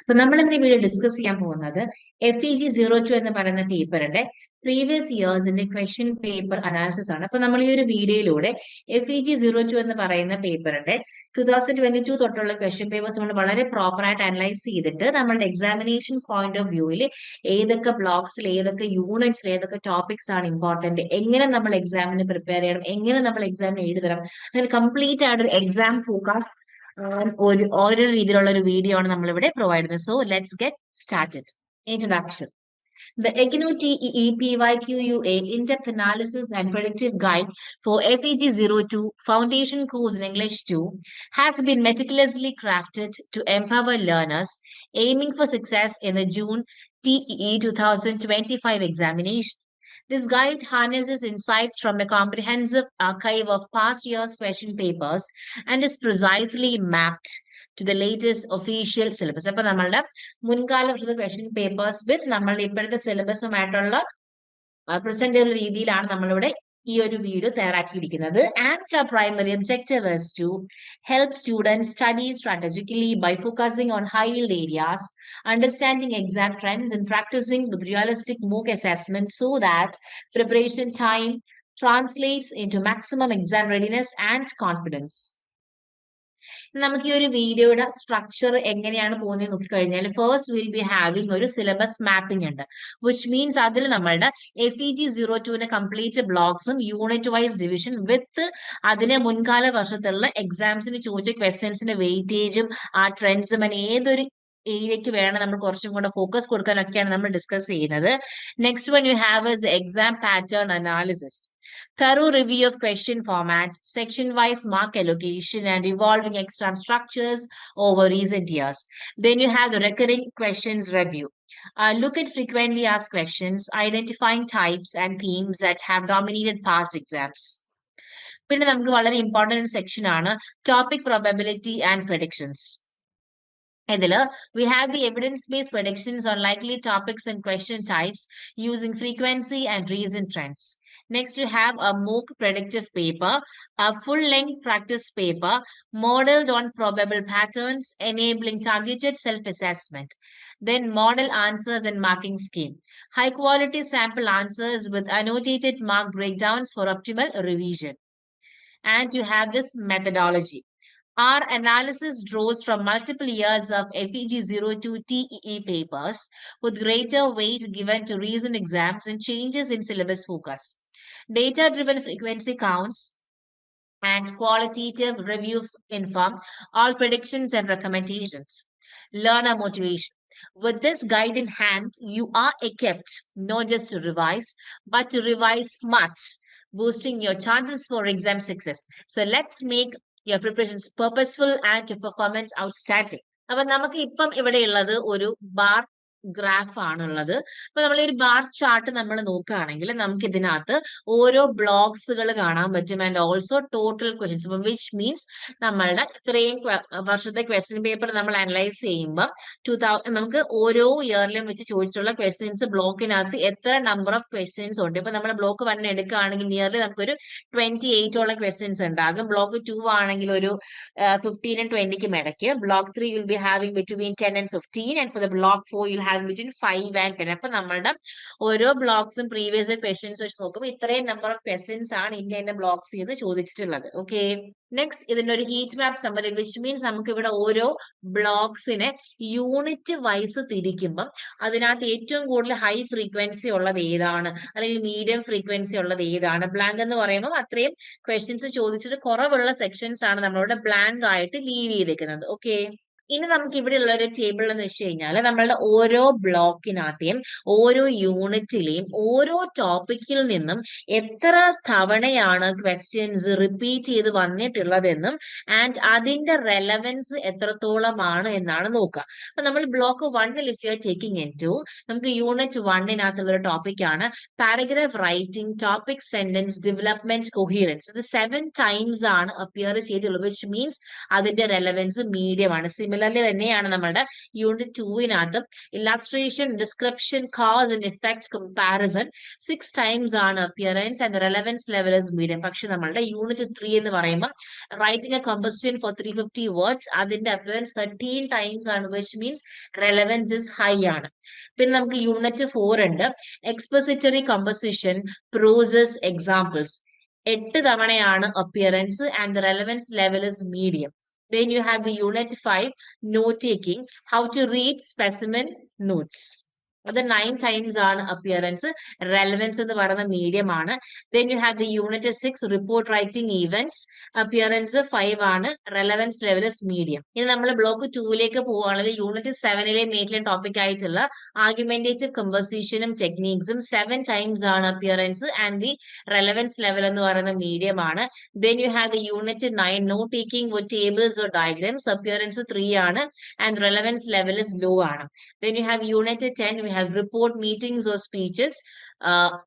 അപ്പൊ നമ്മൾ ഇന്ന് ഈ വീഡിയോ ഡിസ്കസ് ചെയ്യാൻ പോകുന്നത് F E G zero two എന്ന് പറയുന്ന പേപ്പറിന്റെ പ്രീവിയസ് ഇയേഴ്സിന്റെ ക്വസ്റ്റ്യൻ പേപ്പർ അനാലിസിസ് ആണ്. അപ്പൊ നമ്മൾ ഈ ഒരു വീഡിയോയിലൂടെ F E G zero two എന്ന് പറയുന്ന പേപ്പറിന്റെ ടു തൗസൻഡ് ട്വന്റി ടു തൊട്ടുള്ള ക്വസ്റ്റ്യൻ പേപ്പേഴ്സ് നമ്മൾ വളരെ പ്രോപ്പർ ആയിട്ട് അനലൈസ് ചെയ്തിട്ട് നമ്മളുടെ എക്സാമിനേഷൻ പോയിന്റ് ഓഫ് വ്യൂവിൽ ഏതൊക്കെ ബ്ലോക്സിൽ ഏതൊക്കെ യൂണിറ്റ്സിൽ ഏതൊക്കെ ടോപ്പിക്സ് ആണ് ഇമ്പോർട്ടന്റ് എങ്ങനെ നമ്മൾ എക്സാമിന് പ്രിപ്പയർ ചെയ്യണം എങ്ങനെ നമ്മൾ എക്സാമിന് എഴുതണം അങ്ങനെ കംപ്ലീറ്റ് ആയിട്ട് ഒരു എക്സാം ഫോക്കസ് ഒരു ഓരോ രീതിയിലുള്ള ഒരു വീഡിയോ ആണ് നമ്മൾ ഇവിടെ പ്രൊവൈഡ് ചെയ്യുന്നത് so let's get started introduction The EGNO TEE PYQUA In-Depth Analysis and Predictive Guide for FEG 02 Foundation Course in English 2 has been meticulously crafted to empower learners aiming for success in the June TEE 2025 examination. This guide harnesses insights from a comprehensive archive of past year's question papers and is precisely mapped to the latest official syllabus. അപ്പൊ നമ്മളുടെ മുൻകാല വർഷത്തെ question papers with നമ്മളുടെ ഇപ്പോഴത്തെ സിലബസുമായിട്ടുള്ള present ചെയ്യുന്ന രീതിയിലാണ് നമ്മളിവിടെ ഈ ഒരു വീഡിയോ തയ്യാറാക്കിയിരിക്കുന്നത് and our primary objective is to help students study strategically by focusing on high yield areas, understanding exact trends, and practicing with realistic mock assessment so that preparation time translates into maximum exam readiness and confidence. നമുക്ക് ഈ ഒരു വീഡിയോയുടെ structure എങ്ങനെയാണ് പോകുന്നത് നോക്കി കഴിഞ്ഞാൽ first will be having ഒരു syllabus mapping ഉണ്ട്. വിച്ച് മീൻസ് അതിൽ നമ്മളുടെ എഫ് ഇ ജി സീറോ ടുവിന്റെ കംപ്ലീറ്റ് ബ്ലോക്സും യൂണിറ്റ് വൈസ് ഡിവിഷൻ വിത്ത് അതിനെ മുൻകാല വർഷത്തിലുള്ള എക്സാംസിന് ചോദിച്ച ക്വസ്റ്റ്യൻസിന്റെ വെയിറ്റേജും ആ ട്രെൻഡ്സും അങ്ങനെ ഏതൊരു ഏരിയക്ക് വേണം നമ്മൾ കുറച്ചും കൂടെ ഫോക്കസ് കൊടുക്കാനൊക്കെയാണ് നമ്മൾ ഡിസ്കസ് ചെയ്യുന്നത് next one you have as exam pattern analysis thorough review of question formats, section-wise mark allocation, and evolving exam structures over recent years. Then you have the recurring questions review. Uh, look at frequently asked questions, identifying types and themes that have dominated past exams. പിന്നെ നമുക്ക് വളരെ important section ആണ് topic probability and predictions we have the evidence-based predictions on likely topics and question types using frequency and recent trends. Next, you have a MOOC predictive paper, a full-length practice paper modeled on probable patterns, enabling targeted self-assessment. Then model answers and marking scheme. High-quality sample answers with annotated mark breakdowns for optimal revision. And you have this methodology our analysis draws from multiple years of FEG 02 TEE papers with greater weight given to recent exams and changes in syllabus focus. Data driven frequency counts and qualitative review inform all predictions and recommendations. Learner motivation. With this guide in hand, you are equipped not just to revise, but to revise smart, boosting your chances for exam success. So let's make preparations purposeful and your performance outstanding. അപ്പൊ നമുക്ക് ഇപ്പം ഇവിടെ ഉള്ളത് ഒരു bar graph ആണുള്ളത്. അപ്പൊ നമ്മൾ ഒരു ബാർ ചാർട്ട് നമ്മൾ നോക്കുകയാണെങ്കിൽ നമുക്ക് ഇതിനകത്ത് ഓരോ ബ്ലോക്സുകൾ കാണാൻ പറ്റും. And also total questions which means നമ്മളുടെ ഇത്രയും വർഷത്തെ ക്വസ്റ്റ്യൻ പേപ്പർ നമ്മൾ അനലൈസ് ചെയ്യുമ്പോൾ ടൂ നമുക്ക് ഓരോ ഇയറിലും വെച്ച് ചോദിച്ചിട്ടുള്ള ക്വസ്റ്റ്യൻസ് ബ്ലോക്കിനകത്ത് എത്ര നമ്പർ ഓഫ് ക്വസ്റ്റ്യൻസ് ഉണ്ട്. ഇപ്പൊ നമ്മൾ ബ്ലോക്ക് വൺ എടുക്കുകയാണെങ്കിൽ നിയർലി നമുക്കൊരു ട്വന്റി എയ്റ്റോളം ക്വസ്റ്റ്യൻസ് ഉണ്ടാകും ബ്ലോക്ക് ടു ആണെങ്കിൽ ഒരു ഫിഫ്റ്റീനും ട്വന്റിക്കും ഇടയ്ക്ക്. Block three will be having between ten and fifteen and for the block four you'll have have between five and ten അപ്പൊ നമ്മളുടെ ഓരോ ബ്ലോക്സും പ്രീവിയസ് ക്വസ്റ്റ്യൻസ് വെച്ച് നോക്കുമ്പോൾ ഇത്രയും നമ്പർ ഓഫ് ക്വസ്റ്റ്യൻസ് ആണ് ഇന്ത്യ എന്റെ ബ്ലോക്സ് ചെയ്ത് ചോദിച്ചിട്ടുള്ളത്. ഓക്കെ നെക്സ്റ്റ് ഇതിന്റെ ഒരു heat map summary which means നമുക്ക് ഇവിടെ ഓരോ ബ്ലോക്സിനെ യൂണിറ്റ് വൈസ് തിരിക്കുമ്പം അതിനകത്ത് ഏറ്റവും കൂടുതൽ ഹൈ ഫ്രീക്വൻസി ഉള്ളത് ഏതാണ്? അല്ലെങ്കിൽ മീഡിയം ഫ്രീക്വൻസി ഉള്ളത് ഏതാണ്? ബ്ലാങ്ക് എന്ന് പറയുമ്പോൾ അത്രയും ക്വസ്റ്റ്യൻസ് ചോദിച്ചിട്ട് കുറവുള്ള സെക്ഷൻസ് ആണ് നമ്മളിവിടെ ബ്ലാങ്ക് ആയിട്ട് ലീവ് ചെയ്തേക്കുന്നത്. ഓക്കെ ഇനി നമുക്ക് ഇവിടെ ഉള്ള ഒരു ടേബിൾ എന്ന് വെച്ച് കഴിഞ്ഞാൽ നമ്മളുടെ ഓരോ ബ്ലോക്കിനകത്തെയും ഓരോ യൂണിറ്റിലെയും ഓരോ ടോപ്പിക്കിൽ നിന്നും എത്ര തവണയാണ് ക്വസ്റ്റ്യൻസ് റിപ്പീറ്റ് ചെയ്ത് വന്നിട്ടുള്ളതെന്നും ആൻഡ് അതിന്റെ റെലവൻസ് എത്രത്തോളമാണ് എന്നാണ് നോക്കുക. അപ്പൊ നമ്മൾ ബ്ലോക്ക് വണ്ണിൽ if you are taking into നമുക്ക് യൂണിറ്റ് വണ്ണിനകത്തുള്ള ഒരു ടോപ്പിക്കാണ് paragraph writing topic sentence development coherence ഇത് സെവൻ ടൈംസ് ആണ് അപ്പിയർ ചെയ്തിട്ടുള്ളത് വിച്ച് മീൻസ് അതിന്റെ റെലവൻസ് മീഡിയമാണ് ആണ്. സിമിലർലി തന്നെയാണ് നമ്മളുടെ unit ടൂവിനകത്ത് illustration description cause and effect comparison six times ആണ് appearance and relevance level is medium പക്ഷെ നമ്മളുടെ യൂണിറ്റ് ത്രീ എന്ന് പറയുമ്പോൾ writing a composition for three fifty words അതിന്റെ അപ്പിയറൻസ് തേർട്ടീൻ ടൈംസ് ആണ് which means relevance is high ആണ്. പിന്നെ നമുക്ക് യൂണിറ്റ് ഫോർ ഉണ്ട്. എക്സ്പെസിറ്ററി കമ്പസിഷൻ പ്രോസസ് എക്സാമ്പിൾസ് എട്ട് തവണയാണ് appearance and relevance level is medium Then you have the unit 5, note taking, how to read specimen notes. അത് nine times ആണ് appearance relevance എന്ന് പറയുന്ന മീഡിയം ആണ്. Then you have the unit six report writing events appearance five ആണ്. Relevance level is medium ഇനി നമ്മൾ block ടൂവിലേക്ക് പോവുകയാണെങ്കിൽ യൂണിറ്റ് സെവനിലെ മെയിൻ ടോപ്പിക് ആയിട്ടുള്ള ആർഗ്യുമെന്റേറ്റീവ് കമ്പസീഷനും ടെക്നീക്സും സെവൻ ടൈംസ് ആണ് appearance and the relevance level എന്ന് പറയുന്ന മീഡിയം ആണ്. Then you have the unit nine note taking with tables or diagrams appearance three ആണ് and relevance level is low ആണ്. Then you have unit ten we have report meetings or speeches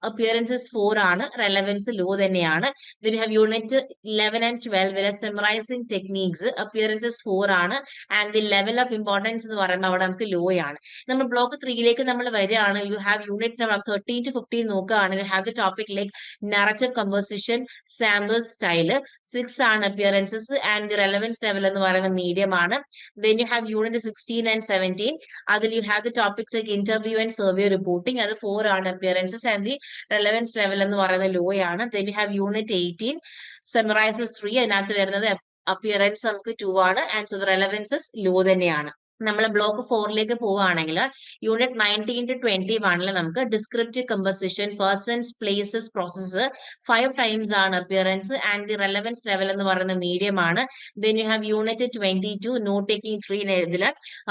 appearances four ആണ്. Relevance low തന്നെയാണ്. You have unit eleven and twelve summarising techniques appearances four ആണ്. And the level of importance എന്ന് പറയുമ്പോൾ അവിടെ നമുക്ക് law ആണ്. നമ്മൾ block ത്രീയിലേക്ക് നമ്മൾ വരികയാണ്. You have unit number thirteen to fifteen നോക്കുകയാണെങ്കിൽ have the topic like narrative composition sample style six ആണ് appearances and the relevance level എന്ന് പറയുന്ന മീഡിയം ആണ്. Then you have unit sixteen and seventeen അതിൽ you have the topics like interview and survey reporting അത് four ആണ് appearances and the relevance level എന്ന് പറയുന്നത് low ആണ് then you have unit eighteen summarises three അതിനകത്ത് വരുന്നത് appearance നമുക്ക് two ആണ്. ആൻഡ് സോ റെലവൻസസ് ലോ തന്നെയാണ്. നമ്മൾ ബ്ലോക്ക് ഫോറിലേക്ക് പോവുകയാണെങ്കിൽ യൂണിറ്റ് നയന്റീൻ ടു ട്വന്റി വണ്ണിൽ നമുക്ക് descriptive composition persons places process five times ആണ് appearance and the relevance level എന്ന് പറയുന്ന മീഡിയം ആണ്. Then you have unit twenty two note taking three ഇതിൽ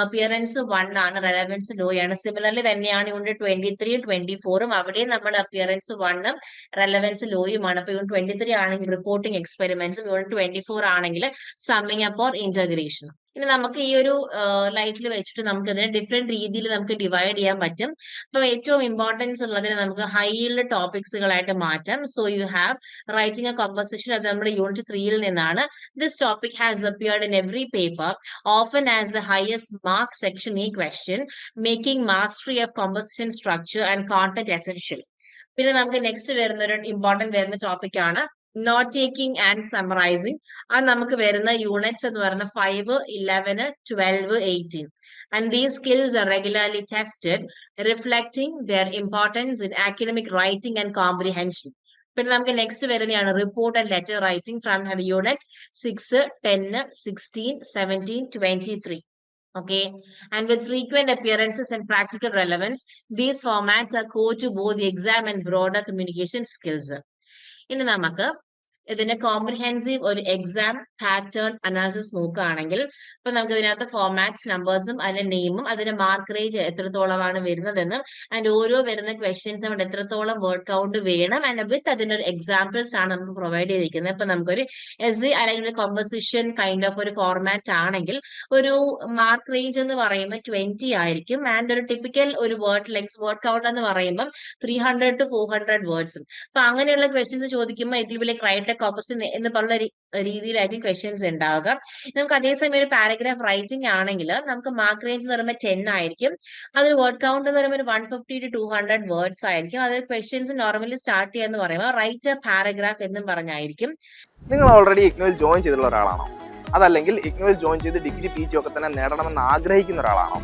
അപ്പിയറൻസ് വൺ ആണ് റെലവൻസ് ലോ ആണ്. സിമിലർലി തന്നെയാണ് യൂണിറ്റ് ട്വന്റി ത്രീ ട്വന്റി ഫോറും അവിടെയും നമ്മുടെ അപ്പിയറൻസ് വണ്ണും റെലവൻസ് ലോയുമാണ് അപ്പൊ യൂണിറ്റ് ട്വന്റി ത്രീ ആണെങ്കിൽ റിപ്പോർട്ടിംഗ് എക്സ്പെരിമെന്റ്സും യൂണിറ്റ് ട്വന്റി ഫോർ ആണെങ്കിൽ സമ്മിങ് അപ്പ് ഓർ ഇന്റഗ്രേഷൻ ഇനി നമുക്ക് ഈ ഒരു ലൈറ്റിൽ വെച്ചിട്ട് നമുക്ക് ഇതിനെ ഡിഫറെന്റ് രീതിയിൽ നമുക്ക് ഡിവൈഡ് ചെയ്യാൻ പറ്റും. അപ്പൊ ഏറ്റവും ഇമ്പോർട്ടൻസ് ഉള്ളതിന് നമുക്ക് ഹൈയിലുള്ള ടോപ്പിക്സുകളായിട്ട് മാറ്റാം. So you have writing a composition അത് നമ്മുടെ യൂണിറ്റ് ത്രീയിൽ നിന്നാണ്. This topic has appeared in every paper often as the highest mark section ഈ question making mastery of composition structure and content essential പിന്നെ നമുക്ക് നെക്സ്റ്റ് വരുന്ന ഒരു ഇമ്പോർട്ടന്റ് വരുന്ന ടോപ്പിക് ആണ് നോട്ട് ടേക്കിംഗ് ആൻഡ് സമറൈസിങ് അത് നമുക്ക് വരുന്ന യൂണിറ്റ്സ് എന്ന് പറയുന്ന five eleven twelve eighteen and these skills are regularly tested reflecting their importance in academic writing and comprehension പിന്നെ നമുക്ക് നെക്സ്റ്റ് വരുന്നതാണ് report and letter writing from have units six ten sixteen seventeen twenty three Okay, and with frequent appearances and practical relevance, these formats are core to both the exam and broader communication skills. ഇനി നമുക്ക് ഇതിന്റെ comprehensive ഒരു exam pattern analysis നോക്കുകയാണെങ്കിൽ ഇപ്പൊ നമുക്ക് ഇതിനകത്ത് formats നമ്പേഴ്സും അതിന്റെ നെയിമും അതിന്റെ മാർക്ക് റേഞ്ച് എത്രത്തോളമാണ് വരുന്നതെന്നും ആൻഡ് ഓരോ വരുന്ന ക്വസ്റ്റ്യൻസ് അവിടെ എത്രത്തോളം വർക്ക് ഔട്ട് വേണം ആൻഡ് വിത്ത് അതിന്റെ ഒരു എക്സാമ്പിൾസ് ആണ് നമുക്ക് പ്രൊവൈഡ് ചെയ്തിരിക്കുന്നത്. ഇപ്പൊ നമുക്കൊരു എസ് അല്ലെങ്കിൽ കോമ്പസിഷൻ കൈൻഡ് ഓഫ് ഒരു ഫോർമാറ്റ് ആണെങ്കിൽ ഒരു മാർക്ക് റേഞ്ച് എന്ന് പറയുമ്പോൾ ട്വന്റി ആയിരിക്കും ആൻഡ് ഒരു ടിപ്പിക്കൽ ഒരു വേർഡ് ലെങ്സ് വർക്ക് ഔട്ട് എന്ന് പറയുമ്പോൾ three hundred to four hundred വേർഡ്സും അപ്പൊ അങ്ങനെയുള്ള ക്വസ്റ്റ്യൻസ് ചോദിക്കുമ്പോൾ ഇതിൽ വലിയ ക്രൈറ്റ കോപ്പസിൻ എന്ന് പറഞ്ഞ രീതിയിലായിരിക്കും ക്വസ്റ്റ്യൻസ് ഉണ്ടാവുക നമുക്ക് അതേസമയം ഒരു പാരഗ്രാഫ് റൈറ്റിംഗ് ആണെങ്കിൽ നമുക്ക് മാർക്ക് റേഞ്ച് എന്ന് പറയുമ്പോൾ ടെൻ ആയിരിക്കും. അതിൽ വേർഡ് കൗണ്ട് എന്ന് പറയുമ്പോൾ one fifty to two hundred words ആയിരിക്കും. അതിൽ ക്വസ്റ്റ്യൻസ് നോർമലി സ്റ്റാർട്ട് ചെയ്യാന്ന് പറയുമ്പോൾ റൈറ്റ് എ പാരഗ്രാഫ് എന്നും പറഞ്ഞായിരിക്കും. നിങ്ങൾ ഓൾറെഡി ഇഗ്നോയിൽ ജോയിൻ ചെയ്തിട്ടുള്ള ഒരാളാണോ? അതല്ലെങ്കിൽ ഇഗ്നോയിൽ ജോയിൻ ചെയ്ത് ഡിഗ്രി പി ജി ഒക്കെ തന്നെ നേടണമെന്ന് ആഗ്രഹിക്കുന്ന ഒരാളാണോ?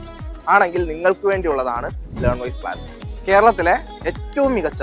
ആണെങ്കിൽ നിങ്ങൾക്ക് വേണ്ടിയുള്ളതാണ് ലേൺ വൈസ് പ്ലാൻ കേരളത്തിലെ ഏറ്റവും മികച്ച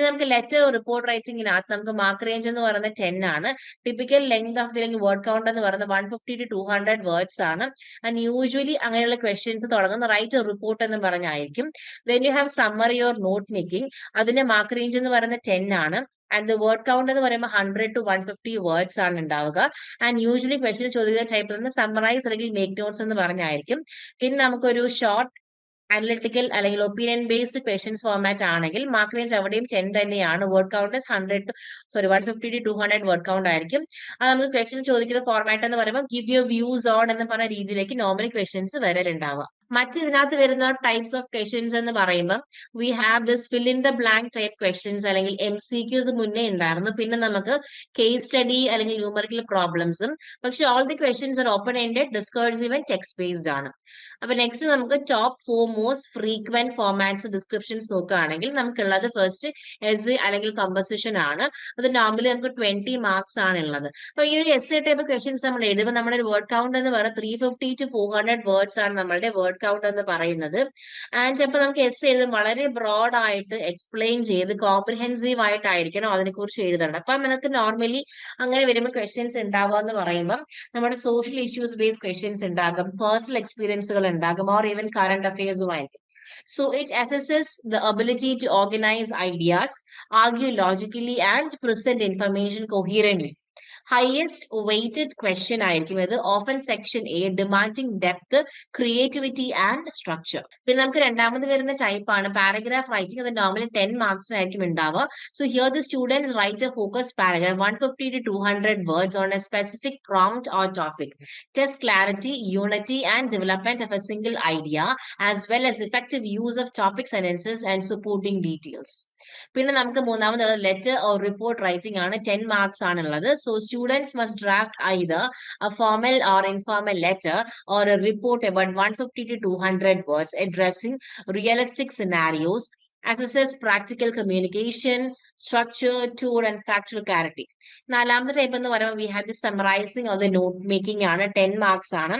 പിന്നെ നമുക്ക് ലെറ്റർ റിപ്പോർട്ട് റൈറ്റിംഗിനകത്ത് നമുക്ക് മാർക്ക് റേഞ്ച് എന്ന് പറയുന്നത് ടെൻ ആണ്. ടിപ്പിക്കൽ ലെങ്ത് ഓഫ് ദി അല്ലെങ്കിൽ വേർഡ് കൗണ്ട് എന്ന് പറയുന്നത് one fifty to two hundred words ആണ്. ആൻഡ് യൂഷ്വലി അങ്ങനെയുള്ള ക്വസ്റ്റ്യൻസ് തുടങ്ങുന്ന റൈറ്റ് റിപ്പോർട്ട് എന്ന് പറഞ്ഞായിരിക്കും. Then you have summary or note making അതിന്റെ മാർക്ക് റേഞ്ച് എന്ന് പറയുന്നത് ടെൻ ആണ്. ആൻഡ് വേർഡ് കൗണ്ട് എന്ന് പറയുമ്പോൾ hundred to one fifty words ആണ് ഉണ്ടാവുക. ആൻഡ് യൂഷ്വലി ക്വസ്റ്റ്യൻ ചോദിക്കുന്ന ടൈപ്പിൽ നിന്ന് സമ്മറൈസ് അല്ലെങ്കിൽ മേക്ക് നോട്ട്സ് എന്ന് പറഞ്ഞായിരിക്കും. പിന്നെ നമുക്കൊരു ഷോർട്ട് അനലിറ്റിക്കൽ അല്ലെങ്കിൽ ഒപ്പീനിയൻ ബേസ്ഡ് ക്വസ്റ്റ്യൻസ് ഫോർമാറ്റ് ആണെങ്കിൽ മാർക്ക് റേഞ്ച് അവിടെയും ടെൻ തന്നെയാണ് word count hundred sorry one fifty to two hundred word count ആയിരിക്കും. അത് നമുക്ക് ക്വസ്റ്റ്യൻ ചോദിക്കുന്ന ഫോർമാറ്റ് എന്ന് പറയുമ്പോൾ ഗിവ് യു വ്യൂസ് ഓൺ എന്ന് പറഞ്ഞ രീതിയിലേക്ക് നോർമലി ക്വസ്റ്റ്യൻസ് വരലുണ്ടാവുക. മറ്റ് ഇതിനകത്ത് വരുന്ന ടൈപ്സ് ഓഫ് ക്വസ്റ്റ്യൻസ് എന്ന് പറയുമ്പോൾ we have this fill in the blank type questions അല്ലെങ്കിൽ എം സി ക്യൂ ഇത് മുന്നേ ഉണ്ടായിരുന്നു. പിന്നെ നമുക്ക് കേസ് സ്റ്റഡി അല്ലെങ്കിൽ ന്യൂമറിക്കൽ പ്രോബ്ലംസും പക്ഷെ all the questions are open ended discursive and text based ആണ്. അപ്പൊ നെക്സ്റ്റ് നമുക്ക് top four most frequent formats descriptions നോക്കുകയാണെങ്കിൽ നമുക്കുള്ളത് ഫസ്റ്റ് എസ് അല്ലെങ്കിൽ കമ്പോസിഷൻ ആണ്. അത് നോർമലി നമുക്ക് ട്വന്റി മാർക്സ് ആണ് ഉള്ളത്. അപ്പൊ ഈ ഒരു എസ് ടൈപ്പ് ക്വസ്റ്റ്യൻസ് നമ്മൾ എഴുതുമ്പോൾ നമ്മുടെ വേർഡ് കൗണ്ട് എന്ന് പറയുന്നത് three fifty to four hundred words ആണ് നമ്മളുടെ വേർഡ് കൗണ്ട് എന്ന് പറയുന്നത്. ആൻഡ് അപ്പൊ നമുക്ക് എസ് എഴുതും വളരെ ബ്രോഡ് ആയിട്ട് എക്സ്പ്ലെയിൻ ചെയ്ത് കോംപ്രിഹെൻസീവ് ആയിട്ടായിരിക്കണം അതിനെക്കുറിച്ച് എഴുതേണ്ടത്. അപ്പൊ നമുക്ക് നോർമലി അങ്ങനെ വരുമ്പോൾ ക്വസ്റ്റ്യൻസ് ഉണ്ടാവുക എന്ന് പറയുമ്പോൾ നമ്മുടെ സോഷ്യൽ ഇഷ്യൂസ് ബേസ്ഡ് ക്വസ്റ്റ്യൻസ് ഉണ്ടാകും പേഴ്സണൽ എക്സ്പീരിയൻസുകൾ ഉണ്ടാകും ഓർ ഈവൻ കറണ്ട് അഫയേഴ്സുമായിരിക്കും So it assesses the ability to organize ideas, argue logically, and present information coherently. Highest weighted question ആയിരിക്കും ഇത് often section A demanding depth creativity and structure പിന്നെ നമുക്ക് രണ്ടാമത് വരുന്ന ടൈപ്പ് ആണ്. പാരഗ്രാഫ് റൈറ്റിംഗ് അത് normally ten മാർക്സിനായിരിക്കും ഉണ്ടാവുക. So here the students write a focus paragraph one fifty to two hundred words on a specific prompt or topic test clarity unity and development of a single idea as well as effective use of topic sentences and supporting details പിന്നെ നമുക്ക് മൂന്നാമതുള്ളത് letter or report writing ആണ്. Ten marks ആണുള്ളത്. So students must draft either a formal or informal letter or a report about one fifty to two hundred words addressing realistic scenarios assesses practical communication, structure, tone, and factual clarity. നാലാമത്തെ type എന്ന് പറയുമ്പോൾ we have the summarising or the note making ആണ്. Ten marks ആണ്.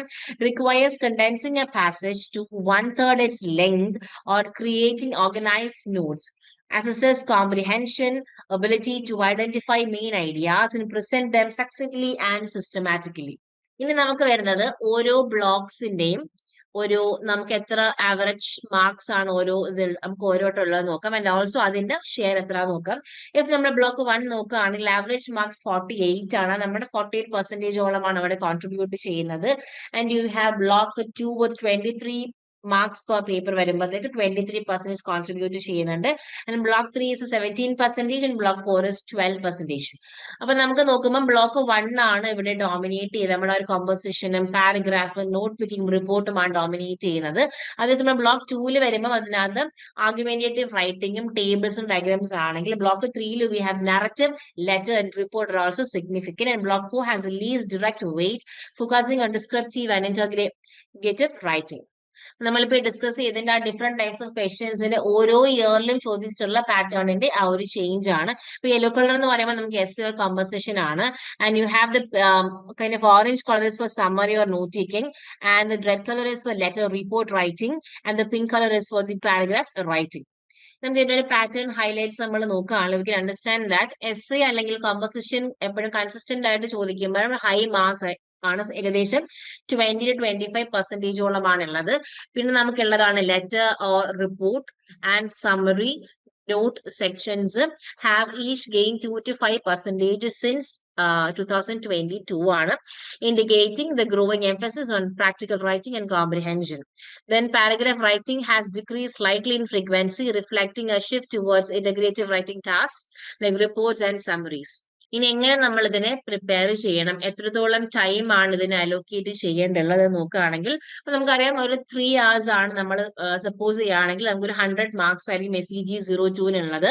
Requires condensing a passage to one third its length or creating organised notes assesses comprehension, ability to identify main ideas and present them succinctly and systematically. ഇനി നമുക്ക് വരുന്നത് ഓരോ ബ്ലോക്സിന്റെയും ഒരു നമുക്ക് എത്ര average marks ആണ് ഓരോ ഇതിൽ നമുക്ക് ഓരോട്ടുള്ളത് നോക്കാം. ആൻഡ് ഓൾസോ അതിന്റെ ഷെയർ എത്ര നോക്കാം. ഇഫ് നമ്മൾ ബ്ലോക്ക് വൺ നോക്കുകയാണെങ്കിൽ ആവറേജ് മാർക്സ് ഫോർട്ടി എയ്റ്റ് ആണ്. നമ്മുടെ ഫോർട്ടി എയ്റ്റ് പെർസെന്റേജോളമാണ് അവിടെ കോൺട്രിബ്യൂട്ട് ചെയ്യുന്നത്. And you have block two with twenty three marks per paper വരുമ്പോഴത്തേക്ക് ട്വന്റി ത്രീ പെർസെന്റേജ് കോൺട്രിബ്യൂട്ട് ചെയ്യുന്നുണ്ട്. And block three is seventeen percentage and block four is twelve percentage അപ്പൊ നമുക്ക് നോക്കുമ്പോൾ ബ്ലോക്ക് വൺ ആണ് ഇവിടെ ഡോമിനേറ്റ് ചെയ്ത് നമ്മുടെ ഒരു കോമ്പോസിഷനും പാരഗ്രാഫ് നോട്ട് പിക്കിംഗ് റിപ്പോർട്ടുമാണ് ഡോമിനേറ്റ് ചെയ്യുന്നത്. അതേസമയം ബ്ലോക്ക് ടൂവിൽ വരുമ്പോൾ അതിനകത്ത് ആർഗ്യുമെന്റേറ്റീവ് റൈറ്റിംഗും ടേബിൾസും ഡയഗ്രാംസ് ആണെങ്കിൽ ബ്ലോക്ക് ത്രീയിൽ we have narrative letter and report are also significant and block four has less direct weight focusing on descriptive and integrative writing നമ്മളിപ്പോ ഡിസ്കസ് ചെയ്തതിന്റെ ആ ഡിഫറെന്റ് ടൈപ്സ് ഓഫ് ക്വസ്റ്റ്യൻസിന്റെ ഓരോ ഇയറിലും ചോദിച്ചിട്ടുള്ള പാറ്റേണിന്റെ ആ ഒരു ചേഞ്ച് ആണ്. ഇപ്പൊ യെല്ലോ കളർ എന്ന് പറയുമ്പോൾ നമുക്ക് എസ് കമ്പോസിഷൻ ആണ്. And you have the kind of orange colour is for summary or note taking and the red colour is for letter report writing and the pink colour is for the paragraph writing നമുക്ക് ഇതിന്റെ ഒരു pattern highlights നമ്മൾ നോക്കുകയാണ്. We understand that S അല്ലെങ്കിൽ composition എപ്പോഴും consistent ആയിട്ട് ചോദിക്കുമ്പോൾ high marks ആണ് ഏകദേശം ട്വന്റി ടു ട്വന്റി ഫൈവ് പെർസെന്റേജോളമാണ് ഉള്ളത് പിന്നെ നമുക്കുള്ളതാണ് letter or report and summary note sections have each gained 2 to 5 percentage since uh, 2022 ആണ് indicating the growing emphasis on practical writing and comprehension. Then paragraph writing has decreased slightly in frequency, reflecting a shift towards integrative writing tasks like reports and summaries. ഇനി എങ്ങനെ നമ്മൾ ഇതിനെ prepare ചെയ്യണം? എത്രത്തോളം time ആണ് ഇതിനെ allocate ചെയ്യേണ്ടുള്ളത് നോക്കുകയാണെങ്കിൽ അപ്പൊ നമുക്കറിയാം ഒരു ത്രീ hours ആണ് നമ്മൾ സപ്പോസ് ചെയ്യുകയാണെങ്കിൽ നമുക്കൊരു ഹൺഡ്രഡ് മാർക്സ് ആയിരിക്കും എഫ് ഇ ജി സീറോ ടൂവിനുള്ളത്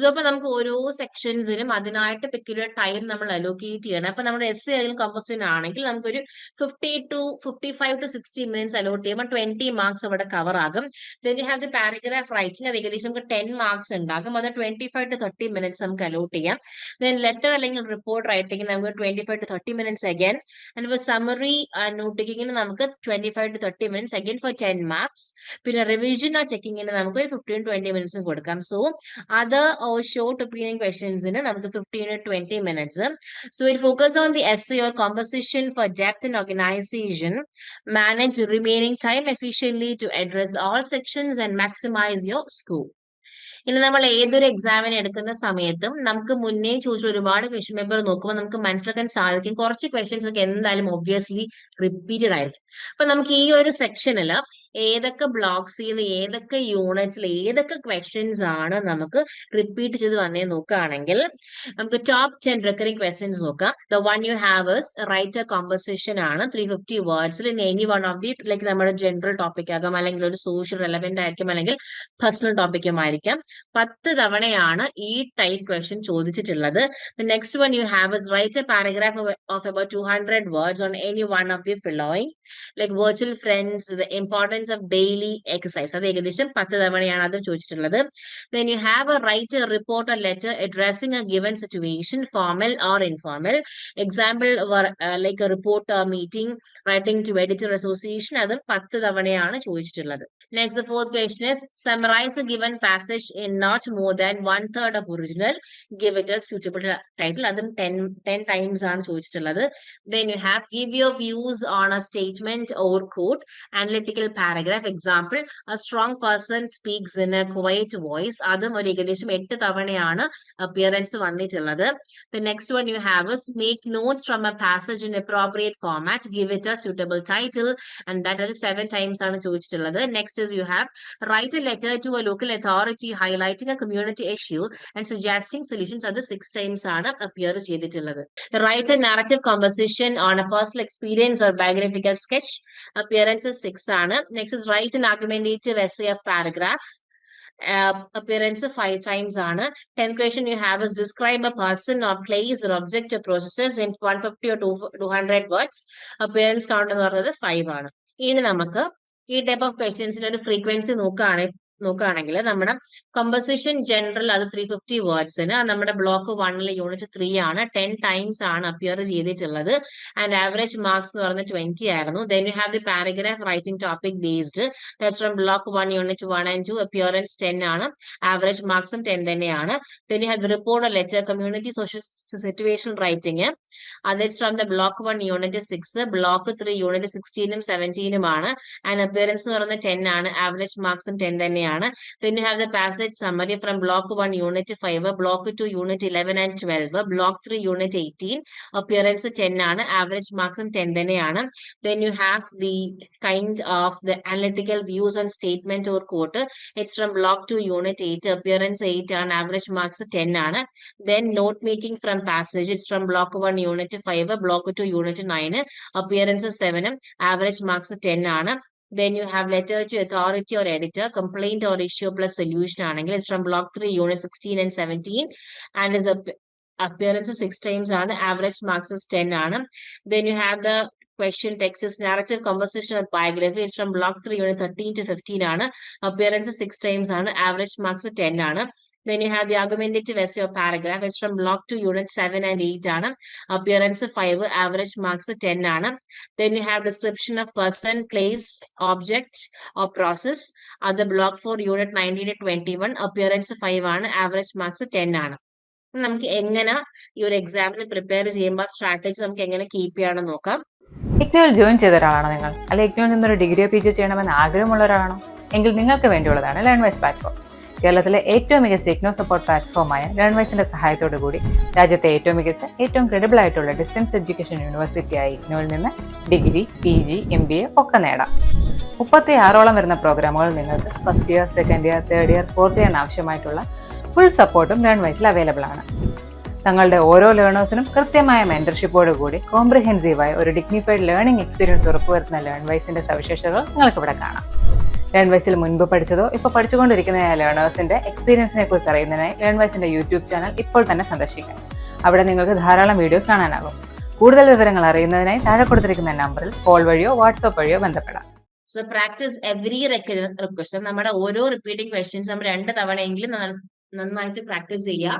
സോ അപ്പൊ നമുക്ക് ഓരോ സെക്ഷൻസിനും അതിനായിട്ട് പെക്യുലർ ടൈം നമ്മൾ അലോക്കേറ്റ് ചെയ്യണം. അപ്പൊ നമ്മുടെ എസ് അല്ലെങ്കിൽ കമ്പോസിഷൻ ആണെങ്കിൽ നമുക്കൊരു fifty to fifty five to sixty minutes allot ചെയ്യുമ്പോൾ ട്വന്റി മാർക്സ് അവിടെ കവർ ആകും. Then you have the paragraph writing അത് ഏകദേശം നമുക്ക് ടെൻ മാർക്സ് ഉണ്ടാകും. അത് twenty five to thirty minutes നമുക്ക് അലോട്ട് ചെയ്യാം. ദെൻ ലെറ്റർ അല്ലെങ്കിൽ റിപ്പോർട്ട് റൈറ്റിംഗ് നമുക്ക് twenty five to thirty minutes again and for summary note ടേക്കിങ്ങിന് നമുക്ക് twenty five to thirty minutes again for ten marks പിന്നെ revision ആ ചെക്കിങ്ങിന് നമുക്ക് ഒരു ഫിഫ്റ്റീൻ ട്വന്റി മിനിറ്റ്സും കൊടുക്കാം. സോ അത് ഷോർട്ട് ഒപ്പീനിയൻ ക്വസ്റ്റ്യൻസിന് നമുക്ക് fifteen to twenty minutes so it focus on the essay or composition for depth and organization. Manage remaining time efficiently to address all sections and maximize your score ഇനി നമ്മൾ ഏതൊരു എക്സാമിന് എടുക്കുന്ന സമയത്തും നമുക്ക് മുന്നേ ചോദിച്ച ഒരുപാട് ക്വസ്റ്റ്യൻ പേപ്പർ നോക്കുമ്പോൾ നമുക്ക് മനസ്സിലാക്കാൻ സാധിക്കും. കുറച്ച് ക്വസ്റ്റ്യൻസ് ഒക്കെ എന്തായാലും ഒബ്വിയസ്ലി റിപ്പീറ്റഡ് ആയിരിക്കും. അപ്പൊ നമുക്ക് ഈ ഒരു സെക്ഷനിൽ ഏതൊക്കെ ബ്ലോക്സിൽ ഏതൊക്കെ യൂണിറ്റ്സിൽ ഏതൊക്കെ ക്വസ്റ്റ്യൻസ് ആണ് നമുക്ക് റിപ്പീറ്റ് ചെയ്ത് വന്നേ നോക്കുകയാണെങ്കിൽ നമുക്ക് ടോപ്പ് ടെൻ റെക്കറിംഗ് ക്വസ്റ്റ്യൻസ് നോക്കാം. The one you have write a composition ആണ്. Three fifty വേർഡ്സിൽ any one of the like നമ്മുടെ ജനറൽ ടോപ്പിക് ആകാം അല്ലെങ്കിൽ ഒരു സോഷ്യൽ റെലവെന്റ് ആയിരിക്കും അല്ലെങ്കിൽ പേഴ്സണൽ ടോപ്പിക്കും ആയിരിക്കാം. പത്ത് തവണയാണ് ഈ ടൈപ്പ് ക്വസ്റ്റ്യൻ ചോദിച്ചിട്ടുള്ളത്. Next one you have write a paragraph of about two hundred words on any one of the following like virtual friends importance of daily exercise അത് ഏകദേശം പത്ത് തവണയാണ് അത് ചോദിച്ചിട്ടുള്ളത് then you have a write a report or letter addressing a given situation formal or informal example were uh, like a report uh, meeting writing to editor association അത് പത്ത് തവണയാണ് ചോദിച്ചിട്ടുള്ളത് next fourth question is summarize a given passage in not more than one third of original give it a suitable title അതും ten ten times ആണ് ചോദിച്ചിട്ടുള്ളത് then you have give your views on a statement or quote analytical paragraph example a strong person speaks in a quiet voice അതും ഒരു ഏകദേശം എട്ട് തവണയാണ് appearance വന്നിട്ടുള്ളത് the next one you have is make notes from a passage in appropriate format give it a suitable title and that is seven times ആണ് ചോദിച്ചിട്ടുള്ളത് next is you have write a letter to a local authority highlighting a community issue and suggesting solutions അത് six times ആണ് appear ചെയ്തിട്ടുള്ളത് write a narrative composition on a personal experience or biographical sketch appearance is six ആണ് next is write an argumentative essay of paragraph uh, appearance five times on a 10th question you have is describe a person or place or object or processes in 150 or 200 words appearance count എന്ന് പറയുന്നത് five ആണ് ഇനി നമുക്ക് ഈ type of ക്വസ്റ്റ്യൻസിന്റെ ഒരു frequency നോക്കുകയാണെങ്കിൽ നോക്കുകയാണെങ്കിൽ നമ്മുടെ കമ്പോസിഷൻ ജനറൽ അത് ത്രീ ഫിഫ്റ്റി വേർഡ്സിന് നമ്മുടെ ബ്ലോക്ക് വണ്ണിലെ യൂണിറ്റ് ത്രീ ആണ്. ടെൻ ടൈംസ് ആണ് അപ്പിയർ ചെയ്തിട്ടുള്ളത്. ആൻഡ് ആവറേജ് മാർക്സ് എന്ന് പറഞ്ഞ ട്വന്റി ആയിരുന്നു. Then you have the paragraph writing topic based from block one unit one and two appearance ten ആണ്. ആവറേജ് മാർക്സും ടെൻ തന്നെയാണ്. Then you have the report letter community social situation writing അത് from the block one unit six block three unit സിക്സ്റ്റീനും സെവന്റീനും ആണ് and appearance എന്ന് പറഞ്ഞ ten ആണ്. Average മാർക്സും ടെൻ തന്നെയാണ്. Then you have the passage summary from block 1 unit 5 block 2 unit 11 and 12 block 3 unit 18 appearance 10 ആണ് average marks 10 തന്നെയാണ് then you have the kind of the analytical views on statement or quote it's from block 2 unit 8 appearance 8 ആണ് average marks 10 ആണ് then note making from passage it's from block 1 unit 5 block 2 unit 9 appearance 7 average marks 10 ആണ് then you have letter to authority or editor complaint or issue plus solution ആണെങ്കിൽ it's from block 3 unit 16 and 17 and is ap- appearance six times ആണ് average marks is 10 ആണ് then you have the question text is narrative composition and biography it's from block 3 unit 13 to 15 ആണ് appearance six times ആണ് average marks 10 ആണ് then you have the argumentative essay or paragraph it's from block 2 unit 7 and 8 ആണ് appearance 5 average marks 10 ആണ് then you have description of person place object or process അത് block 4 unit 19 to 21 appearance 5 ആണ് average marks 10 ആണ് നമുക്ക് എങ്ങനെ ഈ ഒരു എക്സാമിന് പ്രിപ്പയർ ചെയ്യുമ്പോൾ സ്ട്രാറ്റജി നമുക്ക് എങ്ങനെ കീപ്പ് ചെയ്യാണെന്ന് നോക്കാം ഇഗ്നോയിൽ ജോയിൻ ചെയ്ത ഒരാളാണോ നിങ്ങൾ? അല്ലെങ്കിൽ ഇഗ്നോയിൽ നിന്നൊരു ഡിഗ്രിയോ പി ജി ചെയ്യണമെന്ന് ആഗ്രഹമുള്ള ഒരാളാണോ എങ്കിൽ നിങ്ങൾക്ക് വേണ്ടിയുള്ളതാണ് ലേൺവൈസ് പ്ലാറ്റ്ഫോം കേരളത്തിലെ ഏറ്റവും മികച്ച ഇഗ്നോ സപ്പോർട്ട് പ്ലാറ്റ്ഫോമായ ലേൺവൈസിന്റെ സഹായത്തോടു കൂടി രാജ്യത്തെ ഏറ്റവും മികച്ച ഏറ്റവും ക്രെഡിബിൾ ആയിട്ടുള്ള ഡിസ്റ്റൻസ് എഡ്യൂക്കേഷൻ യൂണിവേഴ്സിറ്റിയായ ഇഗ്നോയിൽ നിന്ന് degree P G M B A ഒക്കെ നേടാം. മുപ്പത്തി ആറോളം വരുന്ന പ്രോഗ്രാമുകൾ നിങ്ങൾക്ക് first year second year third year fourth ഇയറിന് ആവശ്യമായിട്ടുള്ള ഫുൾ സപ്പോർട്ടും ലേൺവൈസിൽ അവൈലബിൾ ആണ്. തങ്ങളുടെ ഓരോ ലേണേഴ്സിനും കൃത്യമായ മെന്റർഷിപ്പോട് കൂടി കോംപ്രിഹെൻസീവായ ഒരു ഡിഗ്നിഫൈഡ് ലേണിംഗ് എക്സ്പീരിയൻസ് ഉറപ്പുവരുത്തുന്ന ലേൺ വൈസിന്റെ സവിശേഷതകൾ നിങ്ങൾക്ക് ഇവിടെ കാണാം. ലേൺ വൈസിൽ മുൻപ് പഠിച്ചതോ ഇപ്പോൾ പഠിച്ചുകൊണ്ടിരിക്കുന്ന ലേണേഴ്സിന്റെ എക്സ്പീരിയൻസിനെ കുറിച്ച് അറിയുന്നതിനായി ലേൺവൈസിന്റെ യൂട്യൂബ് ചാനൽ ഇപ്പോൾ തന്നെ സന്ദർശിക്കാം അവിടെ നിങ്ങൾക്ക് ധാരാളം വീഡിയോസ് കാണാനാകും. കൂടുതൽ വിവരങ്ങൾ അറിയുന്നതിനായി താഴെ കൊടുത്തിരിക്കുന്ന നമ്പറിൽ കോൾ വഴിയോ വാട്സ്ആപ്പ് വഴിയോ ബന്ധപ്പെടാം. സോ പ്രാക്ടീസ് എവറി റിക്വസ്റ്റ് നമ്മുടെ ഓരോ റിപ്പീറ്റിംഗ് ക്വസ്റ്റ്യൻസ് നമ്മൾ രണ്ട് തവണയെങ്കിലും നന്നായിട്ട് പ്രാക്ടീസ് ചെയ്യുക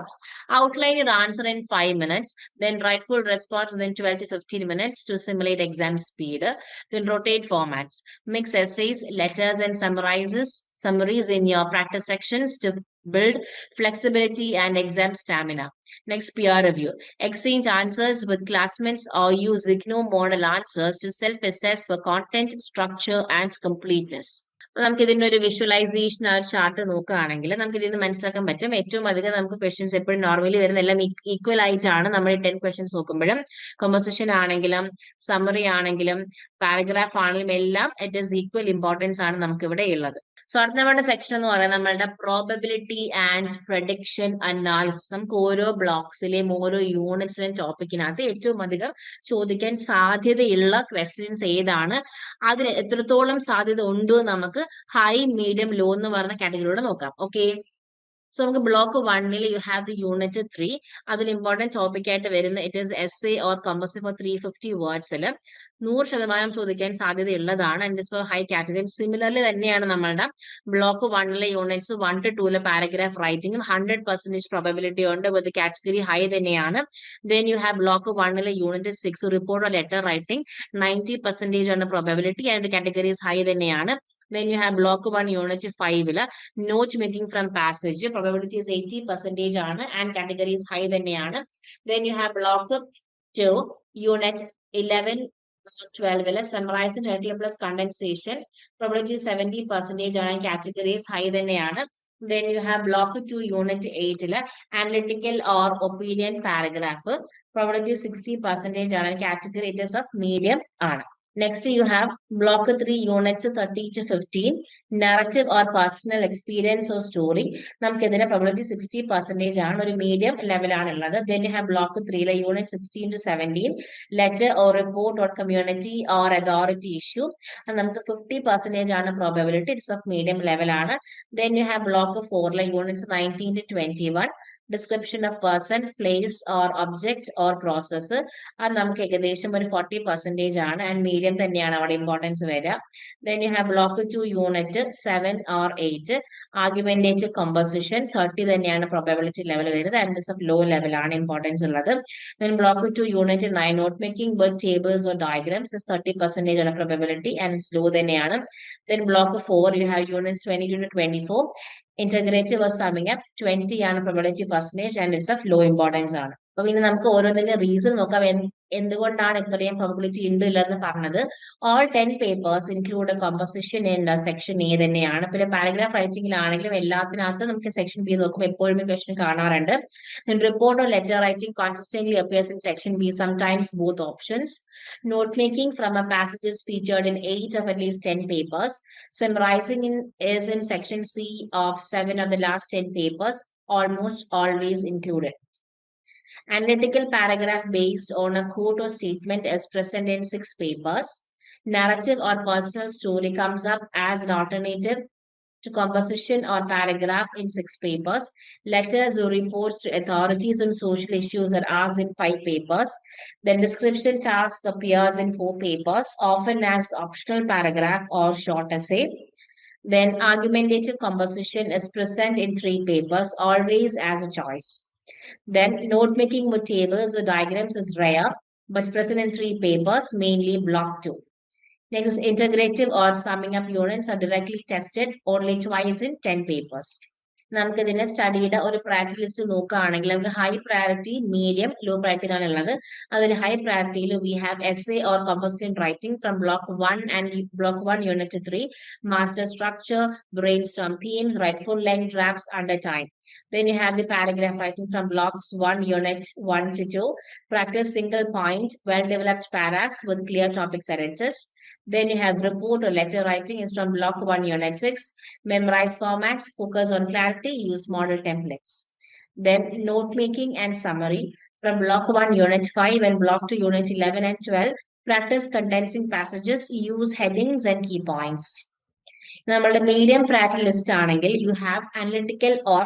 outline your answer in five minutes then write full response within twelve to fifteen minutes to simulate exam speed then rotate formats mix essays letters and summarizes summaries in your practice sections to build flexibility and exam stamina next peer review exchange answers with classmates or use igno model answers to self assess for content structure and completeness അപ്പൊ നമുക്ക് ഇതിന്റെ ഒരു visualisation ആ ഒരു chart നോക്കുകയാണെങ്കിൽ നമുക്ക് ഇതിൽ നിന്ന് മനസ്സിലാക്കാൻ പറ്റും. ഏറ്റവും അധികം നമുക്ക് ക്വസ്റ്റ്യൻസ് എപ്പോഴും നോർമലി വരുന്ന എല്ലാം ഈക്വൽ ആയിട്ടാണ് നമ്മൾ ടെൻ ക്വസ്റ്റ്യൻസ് നോക്കുമ്പോഴും കോമ്പസിഷൻ ആണെങ്കിലും സമ്മറി ആണെങ്കിലും പാരഗ്രാഫ് ആണെങ്കിലും എല്ലാം ഇറ്റ് ഈസ് ഈക്വൽ ഇമ്പോർട്ടൻസ് ആണ് നമുക്ക് ഇവിടെ ഉള്ളത്. സോ സെക്ഷൻ എന്ന് പറയുന്നത് നമ്മളുടെ പ്രോബബിലിറ്റി ആൻഡ് പ്രഡിക്ഷൻ അനാലിസിസ് നമുക്ക് ഓരോ ബ്ലോക്സിലെയും ഓരോ യൂണിറ്റ്സിലെയും ടോപ്പിക്കിനകത്ത് ഏറ്റവും അധികം ചോദിക്കാൻ സാധ്യതയുള്ള ക്വസ്റ്റ്യൻസ് ഏതാണ് അതിന് എത്രത്തോളം സാധ്യത ഉണ്ടോ നമുക്ക് ഹൈ മീഡിയം ലോ എന്ന് പറയുന്ന കാറ്റഗറിയിലൂടെ നോക്കാം ഓക്കെ സോ നമുക്ക് ബ്ലോക്ക് വണ്ണിൽ you have the unit three അതിൽ ഇമ്പോർട്ടന്റ് ടോപ്പിക് ആയിട്ട് വരുന്ന it is essay or compose for three fifty വേർഡ്സിൽ നൂറ് ശതമാനം ചോദിക്കാൻ സാധ്യതയുള്ളതാണ്. And is for high category similarly തന്നെയാണ് നമ്മളുടെ ബ്ലോക്ക് വണ്ണിലെ യൂണിറ്റ്സ് വൺ ടു ടൂലെ പാരഗ്രാഫ് റൈറ്റിംഗും ഹൺഡ്രഡ് പെർസെന്റേജ് പ്രോബബിലിറ്റി ഉണ്ട് വിത്ത് കാറ്റഗറി ഹൈ തന്നെയാണ്. ദെൻ യു ഹാവ് ബ്ലോക്ക് വണ്ണിലെ unit six report or letter writing ninety percentage ആണ് പ്രോബബിലിറ്റി ആൻഡ് കാറ്റഗറീസ് ഹൈ തന്നെയാണ്. Then you have block one unit ഫൈവിൽ note making from passage probabilities eighty percentage ആണ് and categories high തന്നെയാണ്. Then you have block two unit eleven ട്വൽവിൽ summarise title plus condensation probability seventy percentage ആണ് categories high തന്നെയാണ്. Then you have block two unit എയ്റ്റിൽ analytical or opinion paragraph probability sixty percentage ആണ് category it is of medium ആണ്. Next you have block 3 units thirty to fifteen narrative or personal experience or story നമുക്ക് ഇതിന്റെ probability sixty percentage ആണ്. ഒരു medium ലെവലാണ് ഉള്ളത്. Then you have block ത്രീയിലെ unit sixteen to seventeen letter or report or community or authority issue നമുക്ക് fifty percentage ആണ് probability it's of medium ലെവലാണ് then you have block ഫോറിലെ units nineteen to twenty one description of person place or object or process അത് നമുക്ക് ഏകദേശം ഒരു forty percentage ആണ് and medium തന്നെയാണ് അവിടെ ഇമ്പോർട്ടൻസ് വരിക. Then you have block two unit seven or eight argumentative composition thirty തന്നെയാണ് probability level വരുന്നത്. ആൻഡ് ഓഫ് ലോ ലെവലാണ് ഇമ്പോർട്ടൻസ് ഉള്ളത്. Then block two unit nine note making with tables or diagrams thirty percentage ആണ് probability and slow തന്നെയാണ്. Then block four you have units twenty two twenty four integrative സമയം twenty ആണ് probability percentage and it's of low importance ആണ്. അപ്പൊ ഇനി നമുക്ക് ഓരോന്നിന്റെ reason നോക്കാം. എന്ത്- എന്തുകൊണ്ടാണ് ഇത്രയും പ്രോബിലിറ്റി ഉണ്ട് ഇല്ലെന്ന് പറഞ്ഞത് all ten papers include composition in section A തന്നെയാണ്. പിന്നെ പാരഗ്രാഫ് റൈറ്റിംഗിലാണെങ്കിലും എല്ലാത്തിനകത്തും നമുക്ക് സെക്ഷൻ ബി നോക്കുമ്പോൾ എപ്പോഴും ക്വസ്റ്റൻ കാണാറുണ്ട്. Report or letter writing consistently appears in section B sometimes both options note making from a passages featured in eight of at least 10 papers. Summarizing in, is in section C of seven of the last 10 papers, almost always included. Analytical paragraph based on a quote or statement is present in six papers. Narrative or personal story comes up as an alternative to composition or paragraph in six papers. Letters or reports to authorities on social issues are asked in five papers. The description task appears in four papers, often as optional paragraph or short essay. Then argumentative composition is present in three papers, always as a choice. Then note making with tables or diagrams is rare, but present in three papers, mainly block two. Next is integrative or summing up units are directly tested only twice in 10 papers. നമുക്ക് ഇതിന്റെ സ്റ്റഡിയുടെ ഒരു practice list നോക്കുകയാണെങ്കിൽ നമുക്ക് high priority medium low priority ആണ് ഉള്ളത് അതിൽ high പ്രയോറിറ്റിയിൽ we have S A or composition writing from block one and block one unit three master structure brainstorm themes write full length drafts under time Then you have the paragraph writing from blocks 1, unit 1 to 2. Practice single point, well-developed paras with clear topic sentences. Then you have report or letter writing is from block 1, unit 6. Memorize formats, focus on clarity, use model templates. Then note making and summary from block 1, unit 5 and block 2, unit 11 and 12. Practice condensing passages, use headings and key points. നമ്മളുടെ medium practice list ആണെങ്കിൽ you have analytical or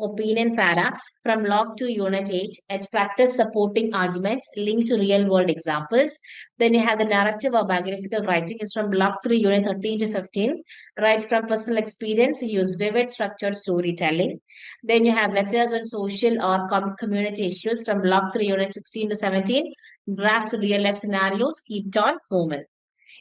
opinion para from log to unit 8 as practice supporting arguments linked to real world examples. Then you have the narrative or biographical writing is from block 3 unit 13 to 15. Write from personal experience, use vivid structured storytelling. Then you have letters on social or com- community issues from block 3 unit 16 to 17. Draft real life scenarios, keep it on formal.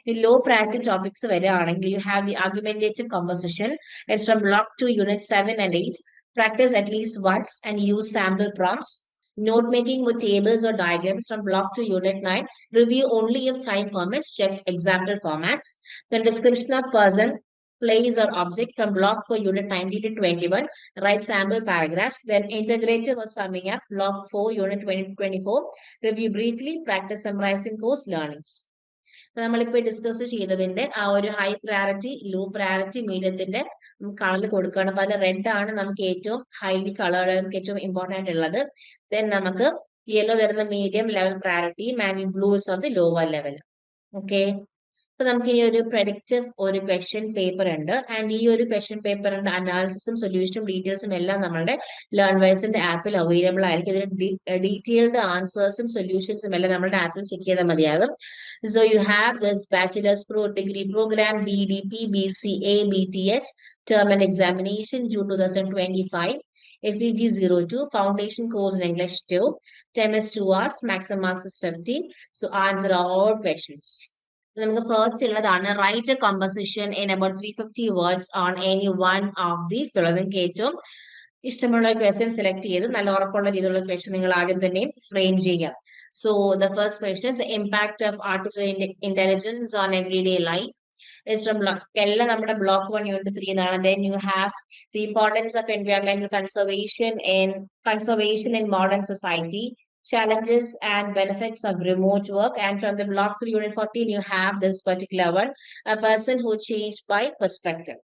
In low priority topics വരികയാണെങ്കിൽ you have the argumentative composition. It's from block 2 unit 7 and 8. Practice at least once and use sample prompts. Note making with tables or diagrams from block to unit 9. Review only if time permits. Check example formats. The description of person, place or object from block for unit 19 to 21. Write sample paragraphs. Then integrative or summing up. Block 4, unit 20 to 24. Review briefly. Practice summarizing course learnings. നമ്മളിപ്പോ discuss ചെയ്തതിന്റെ ആ ഒരു high priority low priority മീഡിയത്തിന്റെ colour കൊടുക്കുകയാണ്. അപ്പൊ അതിൽ red ആണ് നമുക്ക് ഏറ്റവും ഹൈലി കളർ നമുക്ക് ഏറ്റവും ഇമ്പോർട്ടന്റ് ഉള്ളത് ദെൻ നമുക്ക് യെല്ലോ വരുന്ന medium level priority and blue is of the lower level okay അപ്പൊ നമുക്ക് ഇനി ഒരു പ്രഡിക്റ്റീവ് ഒരു ക്വസ്റ്റ്യൻ പേപ്പർ ഉണ്ട്. ആൻഡ് ഈ ഒരു ക്വസ്റ്റ്യൻ പേപ്പറിന്റെ അനാലിസിസും സൊല്യൂഷനും ഡീറ്റെയിൽസും എല്ലാം നമ്മുടെ ലേൺ വൈസിന്റെ ആപ്പിൽ അവൈലബിൾ ആയിരിക്കും. ഇതിന് ഡീറ്റെയിൽഡ് ആൻസേഴ്സും സൊല്യൂഷൻസും എല്ലാം നമ്മുടെ ആപ്പിൽ ചെക്ക് ചെയ്താൽ മതിയാകും. So you have this bachelor's pro degree program, BDP, BCA, BTS, term and examination, June 2025. FEG 02, foundation course in English 2, time is 2 hours, maximum marks is 50. So answer all questions. നമുക്ക് first ഉള്ളതാണ് write a composition in about three fifty words on any one of the നിങ്ങൾക്ക് ഏറ്റവും ഇഷ്ടമുള്ള question select ചെയ്ത് നല്ല ഉറപ്പുള്ള രീതിയിലുള്ള question നിങ്ങൾ ആദ്യം തന്നെ ഫ്രെയിം ചെയ്യുക so the first question is impact of artificial intelligence on every day life is from block എല്ലാം നമ്മുടെ ബ്ലോക്ക് വൺ യൂണിറ്റ് ത്രീ എന്നാണ് then you have the importance of environmental conservation in conservation in modern society challenges and benefits of remote work and from the block 3 unit 14 you have this particular one a person who changed by perspective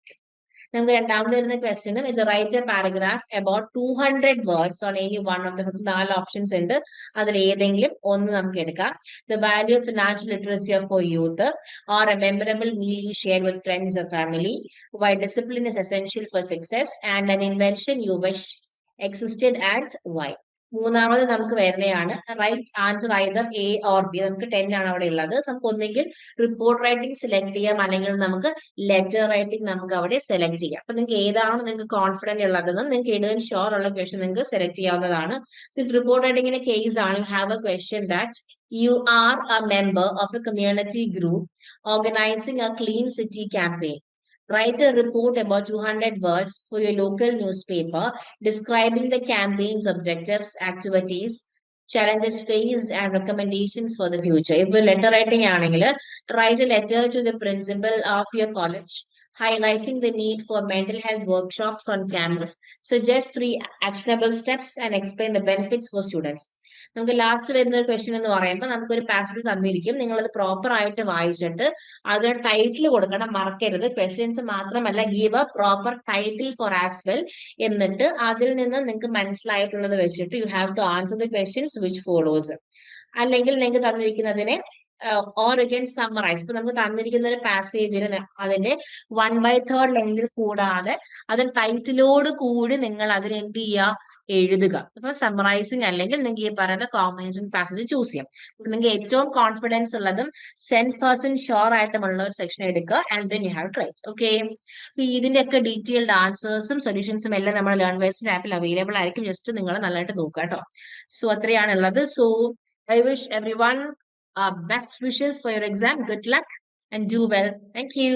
നമുക്ക് രണ്ടാമത് വരുന്ന ക്വസ്റ്റ്യനും is write a paragraph about two hundred words on any one of the നാല് options ഉണ്ട്. അതിൽ ഏതെങ്കിലും ഒന്ന് നമുക്ക് എടുക്കാം. The value of financial literacy for youth or a memorable meal you share with friends or family why discipline is essential for success and an invention you wish existed and why മൂന്നാമത് നമുക്ക് വരുന്നതാണ് write answer either A or B നമുക്ക് ten ആണ് അവിടെ ഉള്ളത്. നമുക്ക് ഒന്നെങ്കിൽ report writing select ചെയ്യാം. അല്ലെങ്കിൽ നമുക്ക് ലെറ്റർ റൈറ്റിംഗ് നമുക്ക് അവിടെ സെലക്ട് ചെയ്യാം. അപ്പൊ നിങ്ങൾക്ക് ഏതാണ് നിങ്ങൾക്ക് കോൺഫിഡന്റ് ഉള്ളതെന്നും നിങ്ങൾക്ക് എഴുതാൻ ഷുവർ ഉള്ള ക്വസ്റ്റൻ നിങ്ങൾക്ക് സെലക്ട് ചെയ്യാവുന്നതാണ്. സോ റിപ്പോർട്ട് റൈറ്റിംഗിന്റെ കേസ് ആണ് you have a question that you are a member of a community group organizing a clean city campaign Write a report about 200 words for your local newspaper describing the campaign's objectives, activities, challenges faced, and recommendations for the future. If a letter writing ആണെങ്കിൽ write a letter to the principal of your college highlighting the need for mental health workshops on campus. Suggest three actionable steps and explain the benefits for students. നമുക്ക് last വരുന്ന ഒരു question എന്ന് പറയുമ്പോൾ നമുക്ക് ഒരു passage തന്നിരിക്കും. നിങ്ങൾ അത് പ്രോപ്പർ ആയിട്ട് വായിച്ചിട്ട് അതിന് ടൈറ്റിൽ കൊടുക്കണം മറക്കരുത്. ക്വസ്റ്റ്യൻസ് മാത്രമല്ല give a proper title for as well എന്നിട്ട് അതിൽ നിന്ന് നിങ്ങൾക്ക് മനസ്സിലായിട്ടുള്ളത് വെച്ചിട്ട് you have to answer the questions which follows അല്ലെങ്കിൽ നിങ്ങൾക്ക് തന്നിരിക്കുന്നതിനെ ഓർ ക്യാൻ സമ്മറൈസ് ഇപ്പൊ നമുക്ക് തന്നിരിക്കുന്ന ഒരു പാസേജിന് അതിന്റെ വൺ ബൈ തേർഡ് ലെങ്കിൽ കൂടാതെ അതിന് ടൈറ്റിലോട് കൂടി നിങ്ങൾ അതിന് എന്ത് ചെയ്യുക? എഴുതുക. അപ്പൊ സമ്മറൈസിങ് അല്ലെങ്കിൽ നിങ്ങൾക്ക് ഈ പറയുന്ന കോമ്പിനേഷൻ പാസേജ് ചൂസ് ചെയ്യാം. നിങ്ങൾക്ക് ഏറ്റവും കോൺഫിഡൻസ് ഉള്ളതും സെൻ പേഴ്സൺ ഷുവർ ആയിട്ടുമുള്ള ഒരു സെക്ഷൻ എടുക്കുക and then you have to write okay ഇതിന്റെ ഒക്കെ ഡീറ്റെയിൽഡ് ആൻസേഴ്സും സൊല്യൂഷൻസും എല്ലാം നമ്മുടെ ലേൺ വൈസിന്റെ ആപ്പിൽ അവൈലബിൾ ആയിരിക്കും. ജസ്റ്റ് നിങ്ങൾ നല്ലതായിട്ട് നോക്കുക കേട്ടോ. സോ അത്രയാണ് ഉള്ളത് so I wish everyone best wishes for your exam good luck and do well thank you